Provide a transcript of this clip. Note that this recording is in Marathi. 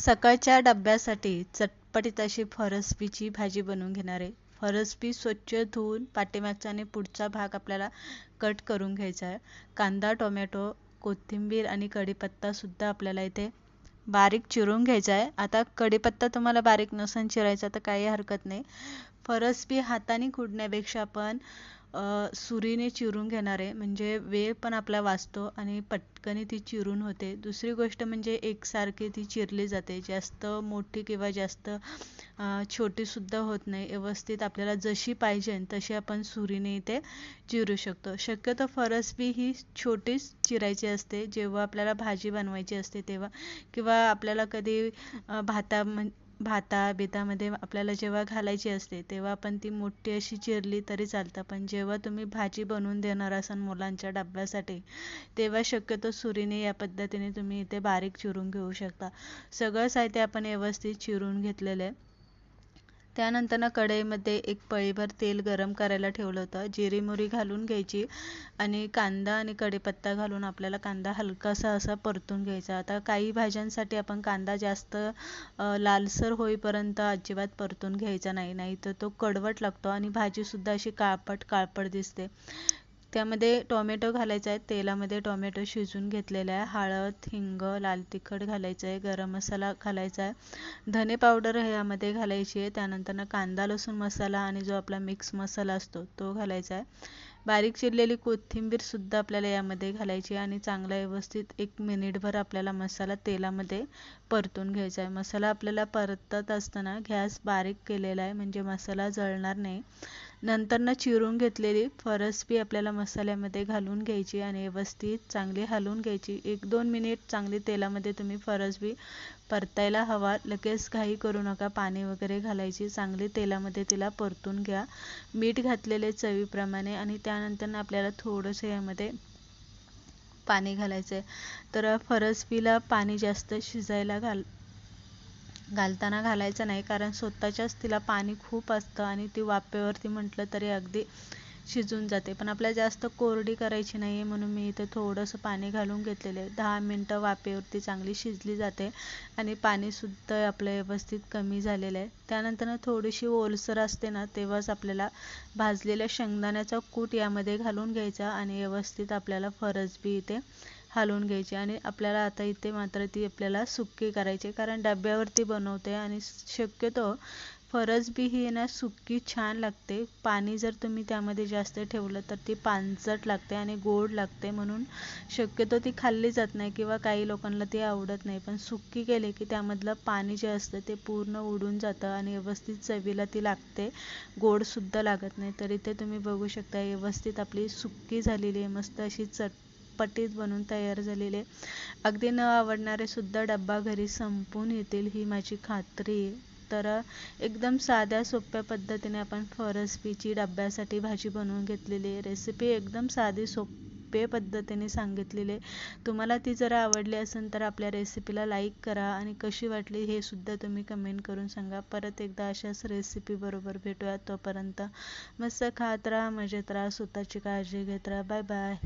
सकाळच्या डब्यासाठी चटपटीत अशी फरसबीची भाजी बनवून घेणार आहे. फरसबी स्वच्छ धुवून पाठीमागचा आणि पुढचा भाग आपल्याला कट करून घ्यायचा आहे. कांदा टोमॅटो कोथिंबीर आणि कढीपत्तासुद्धा आपल्याला इथे बारीक चिरून घ्यायचा आहे. आता कढीपत्ता तुम्हाला बारीक नसून चिरायचा तर काही हरकत नाही. फरसबी हाताने खुडण्यापेक्षा आपण सुरीने चिरून घेणारे म्हणजे वेळ पण आपला वाचतो आणि पटकन ती चिरून होते. दुसरी गोष्ट म्हणजे एकसारखी ती चिरली जाते. जास्त मोठी किंवा जास्त छोटीसुद्धा होत नाही. व्यवस्थित आपल्याला जशी पाहिजे तशी आपण सुरीने इथे चिरू शकतो. शक्यतो फरसबी ही छोटीच चिरायची असते. जेव्हा आपल्याला भाजी बनवायची असते तेव्हा. किंवा आपल्याला कधी भाता भाता बितामध्ये आपल्याला जेव्हा घालायची असते तेव्हा आपण ती मोठी अशी चिरली तरी चालतं. पण जेव्हा तुम्ही भाजी बनवून देणार असाल मुलांच्या डब्यासाठी तेव्हा शक्यतो सुरीने या पद्धतीने तुम्ही इथे बारीक चिरून घेऊ शकता. सगळं साहित्य आपण व्यवस्थित चिरून घेतलेलं आहे. त्यानंतर ना कढईमध्ये एक पळीभर तेल गरम करायला ठेवलं होतं. जिरी मोरी घालून घ्यायची आणि कांदा आणि कढीपत्ता घालून आपल्याला कांदा हलकासा असा परतून घ्यायचा. आता काही भाज्यांसाठी आपण कांदा जास्त लालसर होईपर्यंत अजिबात परतून घ्यायचा नाही. नाही तर तो कडवट लागतो आणि भाजीसुद्धा अशी काळपट काळपट दिसते. त्यामध्ये टोमॅटो घालायचा आहे तेलामध्ये टोमॅटो शिजून घेतलेला आहे. हळद हिंग लाल तिखट घालायचं आहे. गरम मसाला घालायचा आहे. धने पावडर ह्यामध्ये घालायची आहे. त्यानंतर कांदा लसूण मसाला आणि जो आपला मिक्स मसाला असतो तो घालायचा आहे. बारीक चिरलेली कोथिंबीरसुद्धा आपल्याला यामध्ये घालायची आणि चांगला व्यवस्थित एक मिनिटभर आपल्याला मसाला तेलामध्ये परतून घ्यायचा आहे. मसाला आपल्याला परतत असताना गॅस बारीक केलेला आहे. म्हणजे मसाला जळणार नाही. नंतरनं चिरून घेतलेली फरसबी आपल्याला मसाल्यामध्ये घालून घ्यायची आणि व्यवस्थित चांगली हलवून घ्यायची. एक दोन मिनिट चांगली तेलामध्ये तुम्ही फरसबी परतायला हवा. लगेच घाई करू नका पाणी वगैरे घालायची. चांगली तेलामध्ये तिला परतून घ्या. मीठ घातलेले चवीप्रमाणे आणि त्यानंतर आपल्याला थोडंसं यामध्ये पाणी घालायचं आहे तर फरसबीला पाणी जास्त शिजायला घाल घालताना घालायचं नाही कारण स्वतःच्याच तिला पाणी खूप असतं आणि ती वाफेवरती म्हटलं तरी अगदी शिजून जाते. पण आपल्याला जास्त कोरडी करायची नाही आहे म्हणून मी इथे थोडंसं पाणी घालून घेतलेलं आहे. दहा मिनटं वाफेवरती चांगली शिजली जाते आणि पाणीसुद्धा आपलं व्यवस्थित कमी झालेलं आहे. त्यानंतर थोडीशी ओलसर असते ना तेव्हाच आपल्याला भाजलेल्या शेंगदाण्याचा कूट यामध्ये घालून घ्यायचा आणि व्यवस्थित आपल्याला फरसबी इथे हलवून घ्यायची आणि आपल्याला आता इथे मात्र ती आपल्याला सुक्की करायची कारण डब्यावरती बनवते आणि शक्यतो फरसबी ही ना सुक्की छान लागते. पाणी जर तुम्ही त्यामध्ये जास्त ठेवलं तर ती पानसट लागते आणि गोड लागते म्हणून शक्यतो ती खाल्ली जात नाही किंवा काही लोकांना ती आवडत नाही. पण सुक्की केली की त्यामधलं पाणी जे असतं ते पूर्ण उडून जातं आणि व्यवस्थित चवीला ती लागते. गोडसुद्धा लागत नाही. तर इथे तुम्ही बघू शकता व्यवस्थित आपली सुक्की झालेली आहे. मस्त अशी चट पटीत बनून तयार झालेले. अगदी न आवडणारे सुद्धा डब्बा घरी संपून येतील ही माझी खात्री. आहे तर एकदम साध्या सोप्या पद्धतीने आपण फरसबीची डब्यासाठी भाजी बनवून घेतलेली. आहे रेसिपी एकदम साधी सोपे पद्धतीने सांगितलेली. आहे तुम्हाला ती जर आवडली असेल तर आपल्या रेसिपीला लाईक करा आणि कशी वाटली हे सुद्धा तुम्ही कमेंट करून सांगा. परत एकदा अशाच रेसिपी बरोबर भेटूया. तोपर्यंत मस्त खात राहा मजेत राहा स्वतःची काळजी घेत राहा. Bye bye.